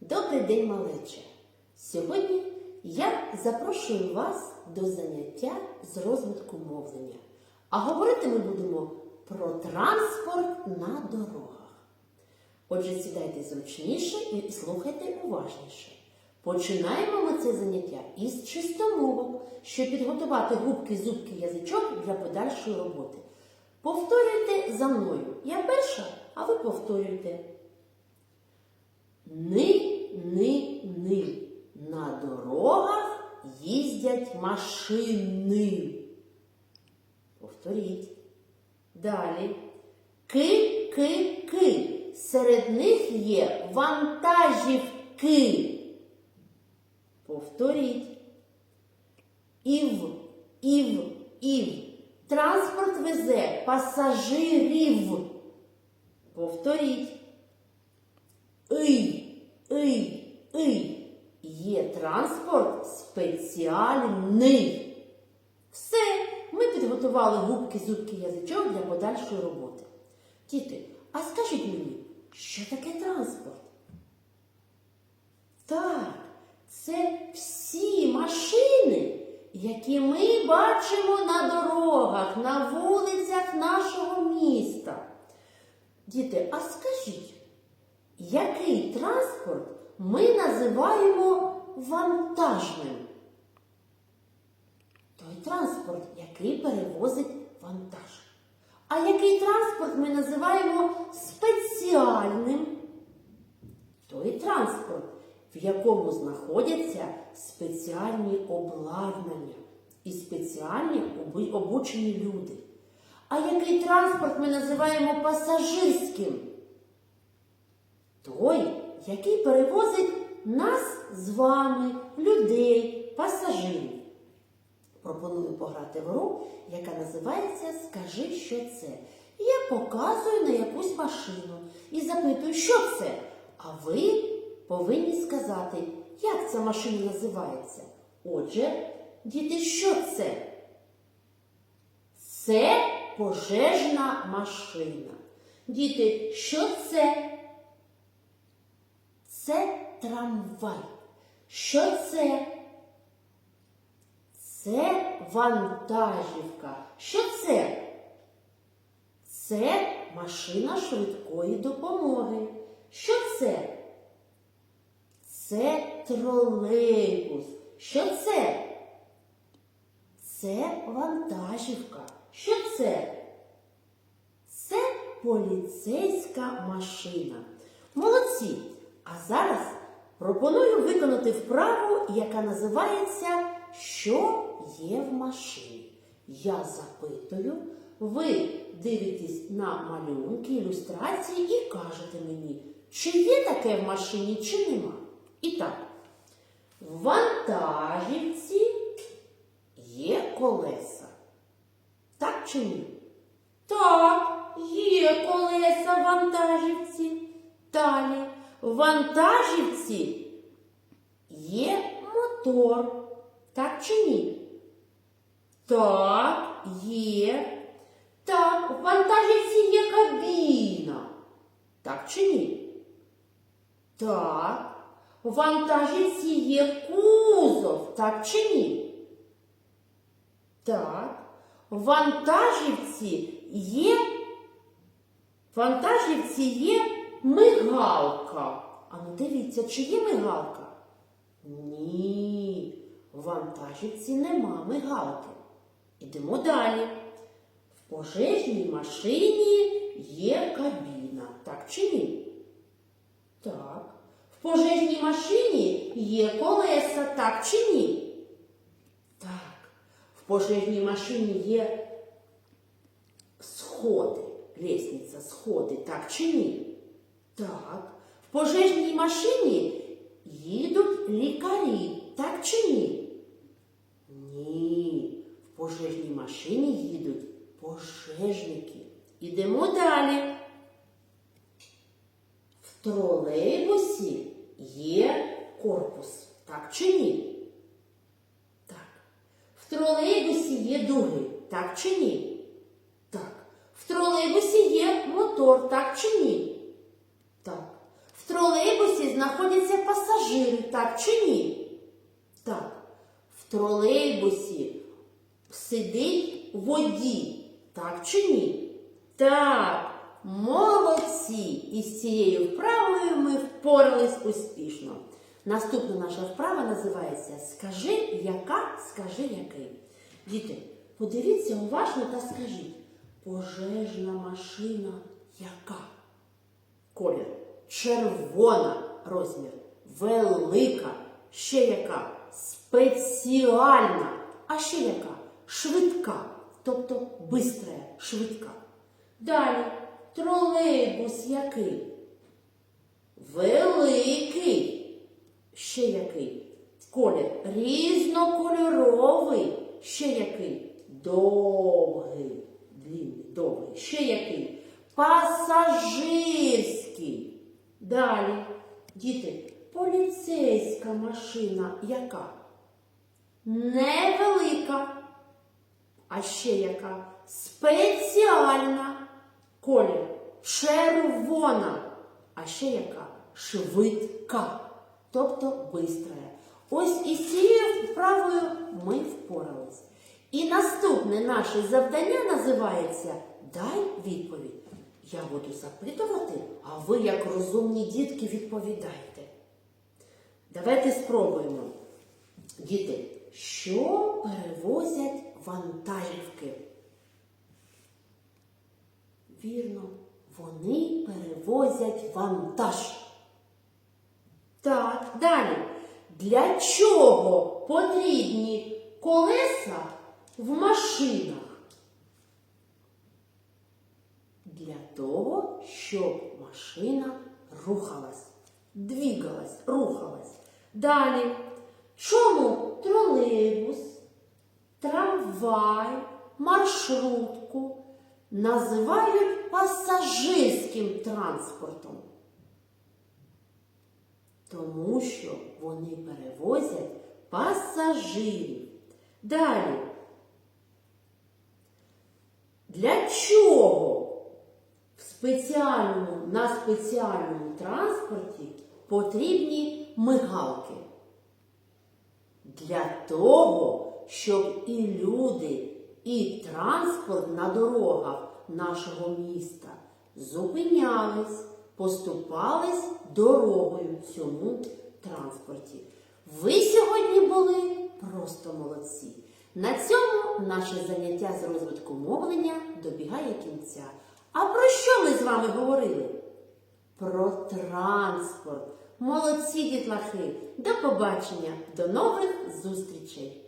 Добрий день, малече! Сьогодні я запрошую вас до заняття з розвитку мовлення. А говорити ми будемо про транспорт на дорогах. Отже, сідайте зручніше і слухайте уважніше. Починаємо ми це заняття із чистомовок, щоб підготувати губки, зубки, язичок для подальшої роботи. Повторюйте за мною. Я перша, а ви повторюйте. Машини. Повторіть. Далі. Ки, ки, ки. Серед них є вантажівки. Повторіть. Ів, ів, ів. Транспорт везе пасажирів. Повторіть. Ий, ий, ий. Є транспорт спеціальний. Все, ми підготували губки, зубки, язичок для подальшої роботи. Діти, а скажіть мені, що таке транспорт? Так, це всі машини, які ми бачимо на дорогах, на вулицях нашого міста. Діти, а скажіть, який транспорт ми називаємо вантажним? Транспорт, який перевозить вантаж. А який транспорт ми називаємо спеціальним? Той транспорт, в якому знаходяться спеціальні обладнання і спеціальні обучені люди. А який транспорт ми називаємо пасажирським? Той, який перевозить нас з вами, людей, пасажирів. Пропоную пограти в гру, яка називається Скажи, що це. Я показую на якусь машину і запитую, що це. А ви повинні сказати, як ця машина називається. Отже, діти, що це? Це пожежна машина. Діти, що це? Це трамвай. Що це? Це вантажівка. Що це? Це машина швидкої допомоги. Що це? Це тролейбус. Що це? Це вантажівка. Що це? Це поліцейська машина. Молодці! А зараз пропоную виконати вправу, яка називається Що є в машині. Я запитую, ви дивитесь на малюнки, ілюстрації і кажете мені, чи є таке в машині, чи нема. І так, в вантажівці є колеса. Так чи ні? Так, є колеса в вантажівці. Далі. В вантажівці є мотор. Так чи ні? Так, є. Так, в вантажівці є кабіна. Так чи ні? Так. В вантажівці є кузов. Так чи ні? Так. В вантажівці є. В вантажівці є мигалка. А ну дивіться, чи є мигалка? Ні, вантажівці нема мигалки. Ідемо далі. В пожежній машині є кабіна. Так чи ні? Так. В пожежній машині є колеса, так чи ні? Так. В пожежній машині є сходи, лісниця, сходи, так чи ні? Так. В пожежній машині їдуть лікарі, так чи ні? Пожежній машині їдуть пожежники. Ідемо далі. В тролейбусі є корпус, так чи ні? Так. В тролейбусі є дуги, так чи ні? Так. В тролейбусі є мотор, так чи ні? Так. В тролейбусі знаходяться пасажири, так чи ні? Так. В тролейбусі сидить водій, так чи ні? Так, молодці! І з цією вправою ми впорались успішно. Наступна наша вправа називається Скажи яка, скажи який. Діти, подивіться уважно та скажіть, пожежна машина яка? Колір. Червона розмір. Велика. Ще яка? Спеціальна. А ще яка? Швидка. Тобто бистра, швидка. Далі. Тролейбус який? Великий. Ще який? Колір різнокольоровий. Ще який? Довгий. Длинний, довгий. Ще який? Пасажирський. Далі. Діти, поліцейська машина яка? Невелика. А ще яка? Спеціальна. Колір червона. А ще яка? Швидка. Тобто бистра. Ось із цією вправою ми впорались. І наступне наше завдання називається Дай відповідь. Я буду запитувати, а ви, як розумні дітки, відповідайте. Давайте спробуємо. Діти, що перевозять вантажівки? Вірно, вони перевозять вантаж. Так, далі. Для чого потрібні колеса в машинах? Для того, щоб машина рухалась, двигалась, рухалась. Далі. Чому тролейбус, трамвай, маршрутку називають пасажирським транспортом? Тому що вони перевозять пасажирів. Далі. Для чого в спеціальному, на спеціальному транспорті потрібні мигалки? Для того, щоб і люди, і транспорт на дорогах нашого міста зупинялись, поступались дорогою цьому транспорті. Ви сьогодні були просто молодці. На цьому наше заняття з розвитку мовлення добігає кінця. А про що ми з вами говорили? Про транспорт. Молодці дітлахи! До побачення, до нових зустрічей!